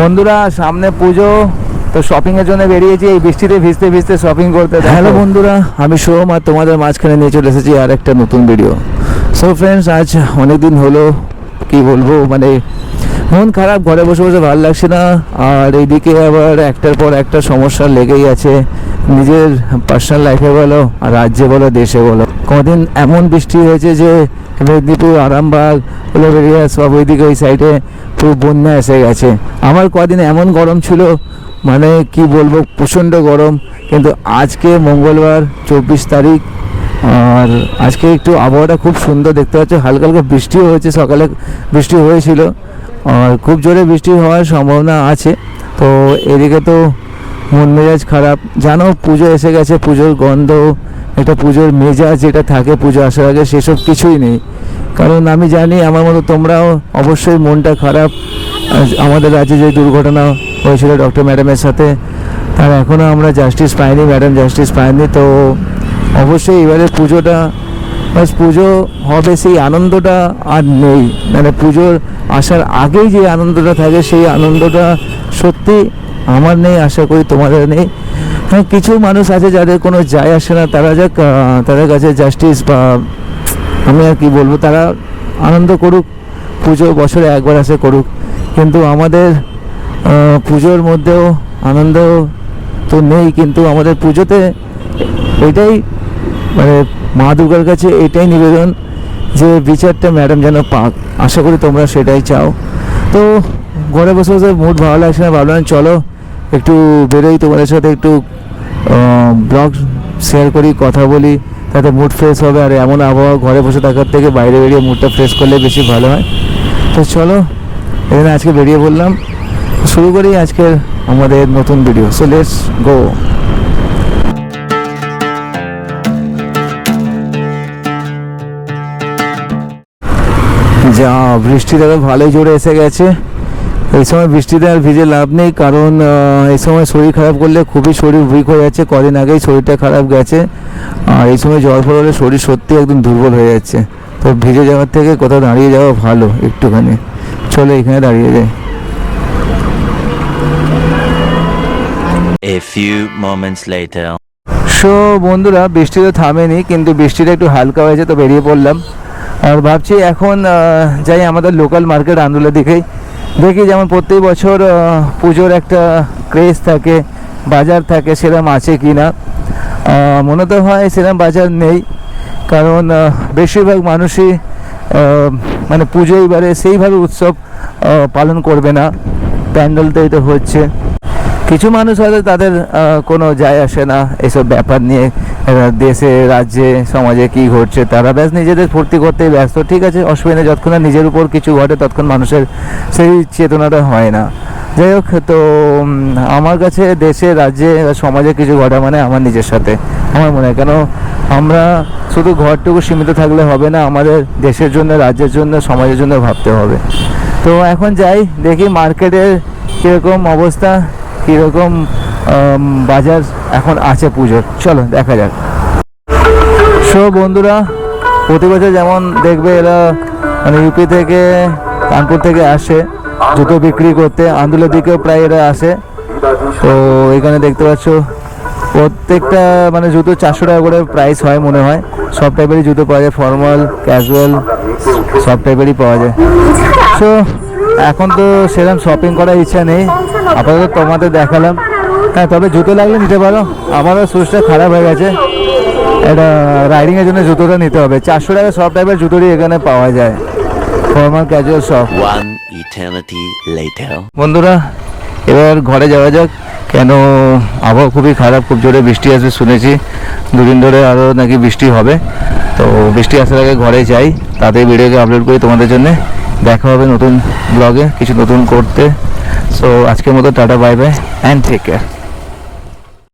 বন্ধুরা, সামনে পুজো, তো শপিং এর জন্য বেরিয়েছি, এই বৃষ্টিতে ভিজতে ভিজতে শপিং করতে হ্যালো বন্ধুরা, আমি সোম আর তোমাদের মাঝখানে নিয়ে চলে এসেছি আর একটা নতুন ভিডিও সো ফ্রেন্ডস আজ অনেকদিন হলো, কি বলব মানে মন খারাপ, ঘরে বসে বসে ভালো লাগছে না। আর এইদিকে আবার একটার পর একটা সমস্যা লেগেই আছে। নিজের পার্সোনাল লাইফে বলো আর রাজ্যে বলো, দেশে বলো। কদিন এমন বৃষ্টি হয়েছে যে মেদিনীপুর, আরামবাগ উলবেরিয়া সব ওইদিকে ওই সাইডে পুরো বন্যা এসে গেছে। আমার কদিন এমন গরম ছিল মানে কি বলব, প্রচণ্ড গরম। কিন্তু আজকে মঙ্গলবার, চব্বিশ তারিখ, আর আজকে একটু আবহাওয়াটা খুব সুন্দর দেখতে পাচ্ছ। হালকা হালকা বৃষ্টিও হয়েছে, সকালে বৃষ্টি হয়েছিল। আর খুব জোরে বৃষ্টি হওয়ার সম্ভাবনা আছে। তো এদিকে তো মন মেজাজ খারাপ। জানো, পুজো এসে গেছে, পুজোর গন্ধ একটা পুজোর মেজাজ যেটা থাকে পুজো আসার আগে, সেসব কিছুই নেই। কারণ আমি জানি, আমার মতো তোমরাও অবশ্যই মনটা খারাপ। আমাদের রাজ্যে যে দুর্ঘটনা হয়েছিল ডক্টর ম্যাডামের সাথে, তার এখনও আমরা জাস্টিস পাইনি ম্যাডাম জাস্টিস পাইনি। তো অবশ্যই এবারে পুজোটা, বাস পুজো হবে সেই আনন্দটা আর নেই। মানে পুজোর আসার আগেই যে আনন্দটা থাকে, সেই আনন্দটা সত্যি আমার নেই, আশা করি তোমাদের নেই। হ্যাঁ কিছু মানুষ আছে যাদের কোনো যায় আসে না, তারা যাক তাদের কাছে জাস্টিস বা আমি আর কি বলব, তারা আনন্দ করুক, পুজো বছরে একবার আসে করুক। কিন্তু আমাদের পুজোর মধ্যেও আনন্দ তো নেই, কিন্তু আমাদের পুজোতে এটাই মানে মা দুর্গার কাছে এটাই নিবেদন যে বিচারটা ম্যাডাম যেন পাক। আশা করি তোমরা সেটাই চাও। তো ঘরে বসে বসে মুড ভালো লাগছে না, ভাবলাম চলো একটু বেরোই তোমাদের সাথে, একটু ব্লগ শেয়ার করি, কথা বলি, তাতে মুড ফ্রেশ হবে। আর এমন আবহাওয়া ঘরে বসে থাকার থেকে বাইরে বেরিয়ে মুডটা ফ্রেশ করলে বেশি ভালো হয়। তো চলো, এখানে আজকে বেরিয়ে বললাম শুরু করি আজকের আমাদের নতুন ভিডিও সো লেটস গো যা, বৃষ্টি তো ভালোই জোরে এসে গেছে। এই সময় বৃষ্টিতে আর ভিজে লাভ নেই কারণ এই সময় শরীর খারাপ করলে খুবই শরীর উইক হয়ে যাচ্ছে। কদিন আগেই শরীরটা খারাপ গেছে আর এই সময় জল ফল হলে শরীর সত্যি একদম দুর্বল হয়ে যাচ্ছে। তো ভিজে যাওয়ার থেকে কোথাও দাঁড়িয়ে যাওয়া ভালো একটুখানি। চলো এখানে দাঁড়িয়ে যাই। A few moments later. So বন্ধুরা বৃষ্টি তো থামেনি কিন্তু বৃষ্টিটা একটু হালকা হয়েছে তো বেরিয়ে পড়লাম। আর ভাবছি এখন যাই আমাদের লোকাল মার্কেট আন্দোলনের দিকেই। দেখি যেমন প্রত্যেক বছর পুজোর একটা ক্রেজ থাকে, বাজার থাকে সেরকম আছে কি না মনে তো হয় সেরকম বাজার নেই, কারণ বেশিরভাগ মানুষই মানে পুজো এবারে সেইভাবে উৎসব পালন করবে না। প্যান্ডেলটাই তো হচ্ছে। কিছু মানুষ হয়তো তাদের কোনো যায় আসে না এসব ব্যাপার নিয়ে। দেশে, রাজ্যে, সমাজে কি ঘটছে তারা ব্যাস নিজেদের ফুর্তি করতেই ব্যস্ত। ঠিক আছে অসুবিধা যতক্ষণ নিজের উপর কিছু ঘটে ততক্ষণ মানুষের সেই চেতনাটা হয় না। যাই হোক, তো আমার কাছে দেশে, রাজ্যে সমাজে কিছু ঘটা মানে আমার নিজের সাথে। আমার মনে হয়, কেন আমরা শুধু ঘরটুকু সীমিত থাকলে হবে না, আমাদের দেশের জন্য, রাজ্যের জন্য, সমাজের জন্য ভাবতে হবে। তো এখন যাই, দেখি মার্কেটের কীরকম অবস্থা, কীরকম বাজার এখন আছে পুজোর। চলো, দেখা যাক। সো বন্ধুরা, প্রতি বছর যেমন দেখবে এরা মানে ইউপি থেকে, কানপুর থেকে আসে জুতো বিক্রি করতে। আন্দোলের দিকেও প্রায় এরা আসে। তো এখানে দেখতে পাচ্ছ, প্রত্যেকটা মানে জুতো চারশো টাকা করে প্রাইস হয় মনে হয়। সব টাইপেরই জুতো পাওয়া যায় ফর্মাল ক্যাজুয়াল সব টাইপেরই পাওয়া যায়। সো, এখন তো সেরকম শপিং করার ইচ্ছা নেই। আপাতত তোমাদের দেখালাম। হ্যাঁ তবে জুতো লাগলে নিতে পারো। আমারও শুজটা খারাপ হয়ে গেছে। এটা রাইডিংয়ের জন্য জুতোটা নিতে হবে। চারশো টাকা সব টাইপের জুতোরই এখানে পাওয়া যায়। ফর্মাল ক্যাজুয়াল সব. বন্ধুরা এবার ঘরে যাওয়া যাক। কেন আবহাওয়া খুবই খারাপ খুব জোরে বৃষ্টি আসবে শুনেছি। দুদিন ধরে আরও নাকি বৃষ্টি হবে। তো বৃষ্টি আসার আগে ঘরে যাই। তাড়াতাড়ি ভিডিওকে আপলোড করি তোমাদের জন্য। দেখা হবে নতুন ব্লগে কিছু নতুন করতে। সো আজকের মতো tata bye bye and take care